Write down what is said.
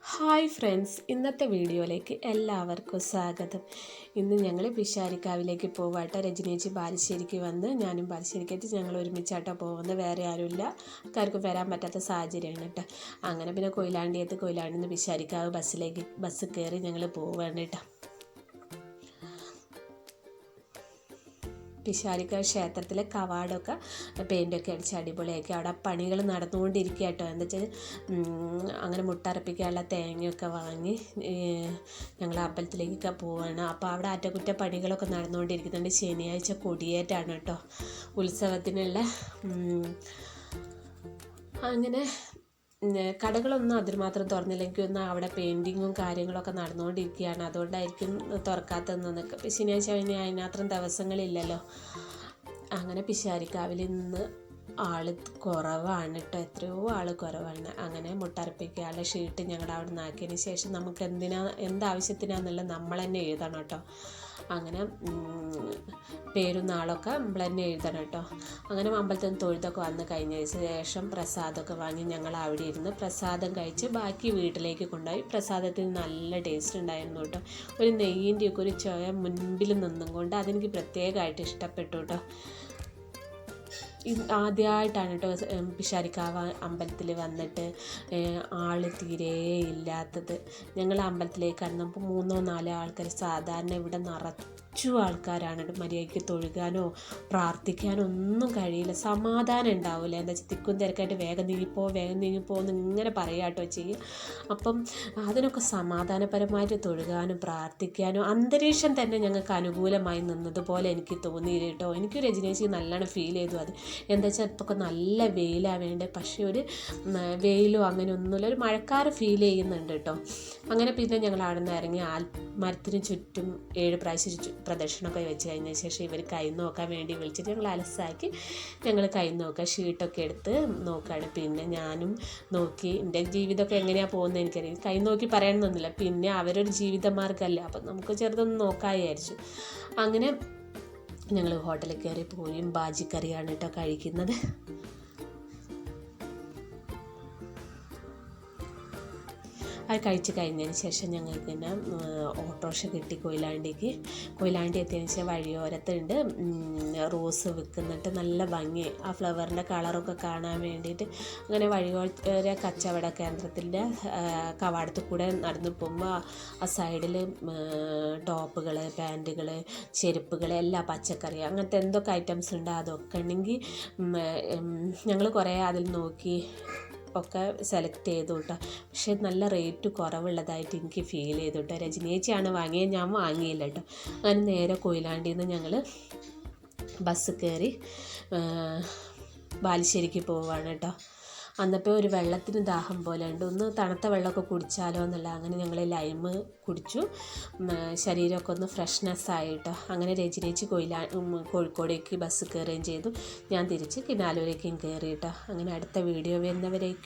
Hi friends ഇന്നത്തെ വീഡിയോയിലേക്ക് എല്ലാവർക്കും സ്വാഗതം. ഇന്ന് ഞങ്ങൾ പിഷാരിക്കാവിലേക്ക് പോവാട്ട. രജനേച്ചി ബാലുശ്ശേരിക്ക് വന്ന് ഞാനും ബാലുശ്ശേരിക്കായിട്ട് ഞങ്ങൾ ഒരുമിച്ചാട്ടോ പോകുന്നത്. വേറെ ആരുമില്ല. ആർക്കും വരാൻ പറ്റാത്ത സാഹചര്യമാണ് കേട്ടോ. അങ്ങനെ പിന്നെ കൊയിലാണ്ടിയത്ത് കൊയിലാണ്ടിൽ നിന്ന് പിഷാരിക്കാവ് ബസ്സിലേക്ക് ബസ് കയറി ഞങ്ങൾ പോവുകയാണ് കേട്ടോ. പിശാരിക്ക ക്ഷേത്രത്തിലെ കവാടമൊക്കെ പെയിന്റൊക്കെ അടിച്ച് അടിപൊളിയാക്കി. അവിടെ പണികൾ നടന്നുകൊണ്ടിരിക്കുക കേട്ടോ എന്താ വെച്ചാൽ അങ്ങനെ മുട്ടറപ്പിക്കാനുള്ള തേങ്ങയൊക്കെ വാങ്ങി ഞങ്ങൾ അമ്പലത്തിലേക്കൊക്കെ പോവാണ്. അപ്പോൾ അവിടെ അറ്റകുറ്റ പണികളൊക്കെ നടന്നുകൊണ്ടിരിക്കുന്നുണ്ട്. ശനിയാഴ്ച കൊടിയേറ്റാണ് കേട്ടോ. ഉത്സവത്തിനുള്ള അങ്ങനെ കടകളൊന്നും അതിനുമാത്രം തുറന്നില്ലെങ്കിൽ ഒന്ന് അവിടെ പെയിന്റിങ്ങും കാര്യങ്ങളൊക്കെ നടന്നുകൊണ്ടിരിക്കുകയാണ്. അതുകൊണ്ടായിരിക്കും തുറക്കാത്തതെന്നൊക്കെ ശനിയാഴ്ച കഴിഞ്ഞ് അതിനത്രയും ദിവസങ്ങളില്ലല്ലോ. അങ്ങനെ പിശാരിക്കാവിൽ നിന്ന് ആൾ കുറവാണ് കേട്ടോ. എത്രയോ ആൾ കുറവാണ്. അങ്ങനെ മുട്ടറപ്പിക്കാനുള്ള ഷീട്ട് ഞങ്ങളുടെ അവിടെ നിന്ന് ആക്കിയതിന് ശേഷം നമുക്ക് എന്തിനാ എന്താവശ്യത്തിനാന്നുള്ളത് നമ്മൾ തന്നെ എഴുതണം കേട്ടോ. അങ്ങനെ പേരും നാളൊക്കെ നമ്മൾ എഴുതണം കേട്ടോ. അങ്ങനെ അമ്പലത്തിൽ നിന്ന് തൊഴുതൊക്കെ വന്ന് കഴിഞ്ഞ ശേഷം പ്രസാദമൊക്കെ വാങ്ങി ഞങ്ങൾ അവിടെ ഇരുന്ന് പ്രസാദം കഴിച്ച് ബാക്കി വീട്ടിലേക്ക് കൊണ്ടുപോയി. പ്രസാദത്തിന് നല്ല ടേസ്റ്റ് ഉണ്ടായിരുന്നു കേട്ടോ. ഒരു നെയ്യിന്റെയൊക്കെ ഒരു ചോയ മുൻപിൽ നിന്നും കൊണ്ട് അതെനിക്ക് പ്രത്യേകമായിട്ട് ഇഷ്ടപ്പെട്ടു കേട്ടോ. ആദ്യമായിട്ടാണ് കേട്ടോ പിഷാരിക്കാവ് അമ്പലത്തിൽ വന്നിട്ട് ആൾ തീരെ ഇല്ലാത്തത്. ഞങ്ങൾ അമ്പലത്തിലേക്ക് കടന്നപ്പോൾ മൂന്നോ നാലോ ആൾക്കാർ സാധാരണ ഇവിടെ നിറച്ചു ആൾക്കാരാണ് മര്യാദയ്ക്ക് തൊഴുകാനോ പ്രാർത്ഥിക്കാനോ ഒന്നും കഴിയില്ല. സമാധാനം ഉണ്ടാവില്ല എന്താ വെച്ചാൽ തിക്കും തിരക്കായിട്ട് വേഗം നീങ്ങിപ്പോ വേഗം നീങ്ങിപ്പോ എന്ന് ഇങ്ങനെ പറയാട്ടോ ചെയ്യും. അപ്പം അതിനൊക്കെ സമാധാനപരമായിട്ട് തൊഴുകാനും പ്രാർത്ഥിക്കാനോ അന്തരീക്ഷം തന്നെ ഞങ്ങൾക്ക് അനുകൂലമായി നിന്നതുപോലെ എനിക്ക് തോന്നി കേട്ടോ എനിക്ക് രജനീശി നല്ലോണം ഫീൽ ചെയ്തു അത്. എന്താ വെച്ചാൽ ഇപ്പോൾ നല്ല വെയിലാണ് വേണ്ടത് പക്ഷേ ഒരു വെയിലോ അങ്ങനെ ഒന്നുമില്ല. ഒരു മഴക്കാരം ഫീൽ ചെയ്യുന്നുണ്ട് കേട്ടോ അങ്ങനെ പിന്നെ ഞങ്ങൾ അവിടെ നിന്ന് ഇറങ്ങി ആൽ മരത്തിന് ചുറ്റും ഏഴ് പ്രാവശ്യം പ്രദക്ഷിണമൊക്കെ വെച്ച് കഴിഞ്ഞ ശേഷം ഇവർ കൈ നോക്കാൻ വേണ്ടി വിളിച്ചിട്ട് ഞങ്ങൾ അലസാക്കി ഞങ്ങൾ കൈ നോക്കുക ഷീട്ടൊക്കെ എടുത്ത് നോക്കുകയാണ്. പിന്നെ ഞാനും നോക്കി എന്റെ ജീവിതമൊക്കെ എങ്ങനെയാണ് പോകുന്നത് എനിക്കറിയാം കൈ നോക്കി പറയണമെന്നൊന്നുമില്ല പിന്നെ അവരൊരു ജീവിതമാർഗമല്ല? അപ്പം നമുക്ക് ചെറുതൊന്ന് വിചാരിച്ചു. അങ്ങനെ ഞങ്ങൾ ഹോട്ടലിൽ കയറി പോയും. ബാജിക്കറിയാണ് കേട്ടോ കഴിക്കുന്നത്. അത് കഴിച്ച് കഴിഞ്ഞതിന് ശേഷം ഞങ്ങൾക്ക് തന്നെ ഓട്ടോറിക്ഷ കിട്ടി കൊയിലാണ്ടിക്ക്. കൊയിലാണ്ടി എത്തിയതിന് ശേഷം വഴിയോരത്തുണ്ട്. റോസ് വിൽക്കുന്നിട്ട് നല്ല ഭംഗി. ആ ഫ്ലവറിന്റെ കളറൊക്കെ കാണാൻ വേണ്ടിയിട്ട് അങ്ങനെ വഴിയോര കച്ചവട കേന്ദ്രത്തിന്റെ കവാടത്തിൽ കൂടെ നടന്നു പോകുമ്പോൾ ആ സൈഡിൽ ടോപ്പുകൾ പാന്റുകൾ ചെരുപ്പുകൾ എല്ലാ പച്ചക്കറി അങ്ങനത്തെ എന്തൊക്കെ ഐറ്റംസ് ഉണ്ട് അതൊക്കെ ഉണ്ടെങ്കിൽ ഞങ്ങൾ കുറേ അതിൽ നോക്കി ഒക്കെ സെലക്ട് ചെയ്തു കേട്ടോ പക്ഷേ നല്ല റേറ്റ് കുറവുള്ളതായിട്ട് എനിക്ക് ഫീൽ ചെയ്തു കേട്ടോ രജനീച്ചിയാണ് വാങ്ങിയത് ഞാൻ വാങ്ങിയില്ല കേട്ടോ അങ്ങനെ നേരെ കൊയിലാണ്ടിയിൽ നിന്ന് ഞങ്ങൾ ബസ് കയറി ബാലുശ്ശേരിക്ക് പോവാണ് കേട്ടോ അന്നപ്പോൾ ഒരു വെള്ളത്തിന് ദാഹം പോലെ ഉണ്ട്. ഒന്ന് തണുത്ത വെള്ളമൊക്കെ കുടിച്ചാലോ എന്നുള്ള അങ്ങനെ ഞങ്ങൾ ലൈമ് കുടിച്ചു. ശരീരമൊക്കെ ഒന്ന് ഫ്രഷ്നെസ് ആയിട്ടോ അങ്ങനെ രജനേച്ചി കൊയിലാ കോഴിക്കോടേക്ക് ബസ് കയറുകയും ചെയ്തു. ഞാൻ തിരിച്ച് കിനാലൂരേക്കും കയറി കേട്ടോ അങ്ങനെ അടുത്ത വീഡിയോ വരുന്നവരേക്കും